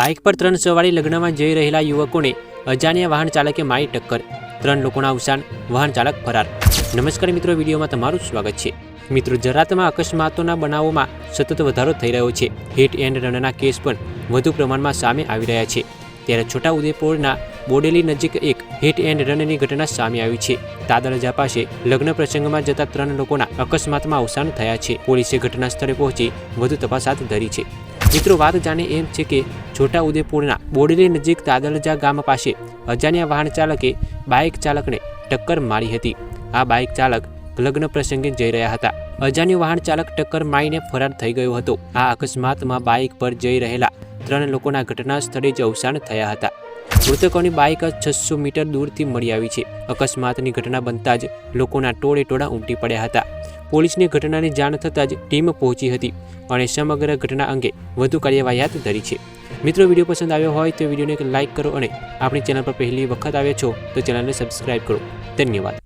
Bike પર ત્રણ સવારી લગ્નમાં જઈ રહેલા યુવકોને અજાણ્યા વાહન ચાલકે મારી ટક્કર. ત્રણ લોકોના અવસાન વાહન ચાલક ફરાર. નમસ્કાર મિત્રો, વિડીયોમાં તમારું સ્વાગત છે. મિત્રો, જરાતમાં અકસ્માતોના બનાવોમાં સતત વધારો થઈ રહ્યો છે. હિટ એન્ડ રનના કેસ પણ વધુ પ્રમાણમાં સામે આવી રહ્યા છે. ત્યારે છોટાઉદેપુરના બોડેલી નજીક એક હિટ એન્ડ રનની ઘટના સામે આવી છે. તાદરજા પાસે લગ્ન પ્રસંગમાં જતા ત્રણ લોકોના અકસ્માતમાં અવસાન થયા છે. પોલીસે ઘટના સ્થળે પહોંચી વધુ તપાસ હાથ ધરી છે. મિત્રો, વાત જાણે એમ છે કે છોટાઉદેપુરના બોડલી નજીક તાદલજા ગામ પાસે અજાણ્યા વાહન ચાલકે બાઇક ચાલકને ટક્કર મારી હતી. આ બાઇક ચાલક લગ્ન પ્રસંગે જઈ રહ્યા હતા. અજાણ્યું વાહન ચાલક ટક્કર મારીને ફરાર થઈ ગયો હતો. આ અકસ્માતમાં બાઇક પર જઈ રહેલા ત્રણ લોકોના ઘટના સ્થળે જ અવસાન થયા હતા. મૃતકોની બાઇક છસો મીટર દૂરથી મળી આવી છે. અકસ્માતની ઘટના બનતા જ લોકોના ટોળે ટોળા ઉમટી પડ્યા હતા. પોલીસને ઘટનાની જાણ થતાં જ ટીમ પહોંચી હતી અને સમગ્ર ઘટના અંગે વધુ કાર્યવાહી હાથ ધરી છે. મિત્રો, વીડિયો પસંદ આવ્યો હોય તો વિડીયોને લાઇક કરો અને આપણી ચેનલ પર પહેલી વખત આવ્યા છો તો ચેનલને સબસ્ક્રાઈબ કરો. ધન્યવાદ.